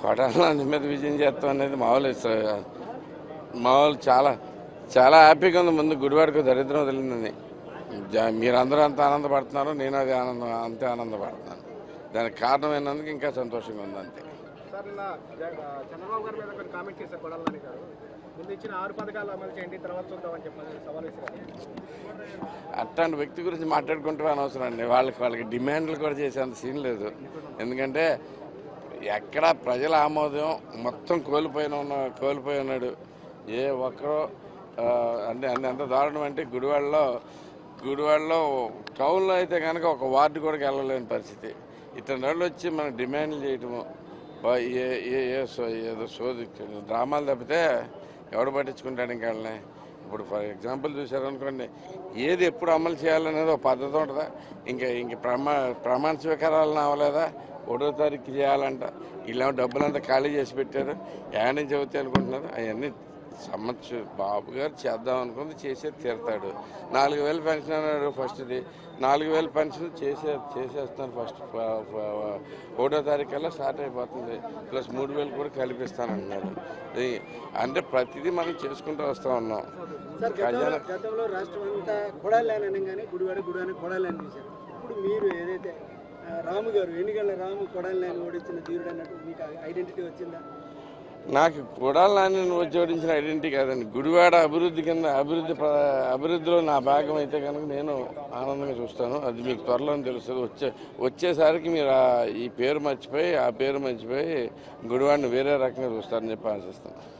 కొడాలని మీద విజయం చేస్తాం అనేది మామూలు మామూలు చాలా చాలా హ్యాపీగా ఉంది. ముందు గుడివాడకు దరిద్రం వదిలిందని మీరందరూ అంత ఆనందపడుతున్నారు నేను అది ఆనందం అంతే ఆనందపడుతున్నాను. దానికి కారణమైనందుకు ఇంకా సంతోషంగా ఉంది అంతే. సార్ నిన్న చంద్రబాబు గారి మీద కొన్ని కామెంట్ చేశారు కొడాలని గారు. ముందు ఇచ్చిన ఆరు పథకాలు అమలు చేయండి తర్వాత చూద్దామని చెప్పి సవాల్ అట్లాంటి వ్యక్తి గురించి మాట్లాడుకుంటే అనవసరం అండి వాళ్ళకి వాళ్ళకి డిమాండ్లు కూడా చేసేంత సీన్ లేదు. ఎందుకంటే ఎక్కడ ప్రజల ఆమోదం మొత్తం కోల్పోయిన ఉన్న కోల్పోయి ఉన్నాడు. ఏ ఒక్కరో అంటే ఎంత దారుణం అంటే గుడివాడలో గుడివాడలో టౌన్లో అయితే కనుక ఒక వార్డు కూడా వెళ్ళలేని పరిస్థితి. ఇతని వాళ్ళు వచ్చి మనం డిమాండ్లు చేయటము ఏ ఏ ఏ సో ఏదో సోది డ్రామాలు తప్పితే ఎవడు పట్టించుకుంటాడు ఇంకా వాళ్ళని? ఇప్పుడు ఫర్ ఎగ్జాంపుల్ చూసారనుకోండి ఏది ఎప్పుడు అమలు చేయాలనేది ఒక పద్ధతి ఉంటుందా? ఇంకా ఇంక ప్రమా ప్రమాణ స్వీకారాలను అవ్వలేదా ఒకటో తారీఖు చేయాలంట. ఇలా డబ్బులంతా ఖాళీ చేసి పెట్టారు. ఏడ నుంచి అవుతాయి అనుకుంటున్నారు అవన్నీ సంవత్సరం బాబు గారు చేద్దాం అనుకుంది చేసే తీరుతాడు. నాలుగు వేలు పెన్షన్ అన్నాడు ఫస్ట్ది. నాలుగు వేలు పెన్షన్ చేసే చేసేస్తాను ఫస్ట్ ఒకటో తారీఖు కల్లా స్టార్ట్ అయిపోతుంది. ప్లస్ మూడు వేలు కూడా కల్పిస్తానంటున్నాడు ఇది అంటే ప్రతిదీ మనం చేసుకుంటూ వస్తూ ఉన్నాం. ఇప్పుడు మీరు ఏదైతే రాము గారు ఎన్నికల రాము కొడాలని ఓడించిన తీరుడు అన్నట్టు మీకు ఐడెంటిటీ వచ్చిందా? నాకు కొడాలి నాని నువ్వు జోడించిన ఐడెంటిటీ కాదండి. గుడివాడ అభివృద్ధి కింద అభివృద్ధి అభివృద్ధిలో నా భాగం అయితే కనుక నేను ఆనందంగా చూస్తాను. అది మీకు త్వరలో తెలుస్తుంది. వచ్చే వచ్చేసరికి మీరు ఆ- ఈ పేరు మర్చిపోయి ఆ పేరు మర్చిపోయి గుడివాడిని వేరే రకంగా చూస్తారని చెప్పి ఆశిస్తాను.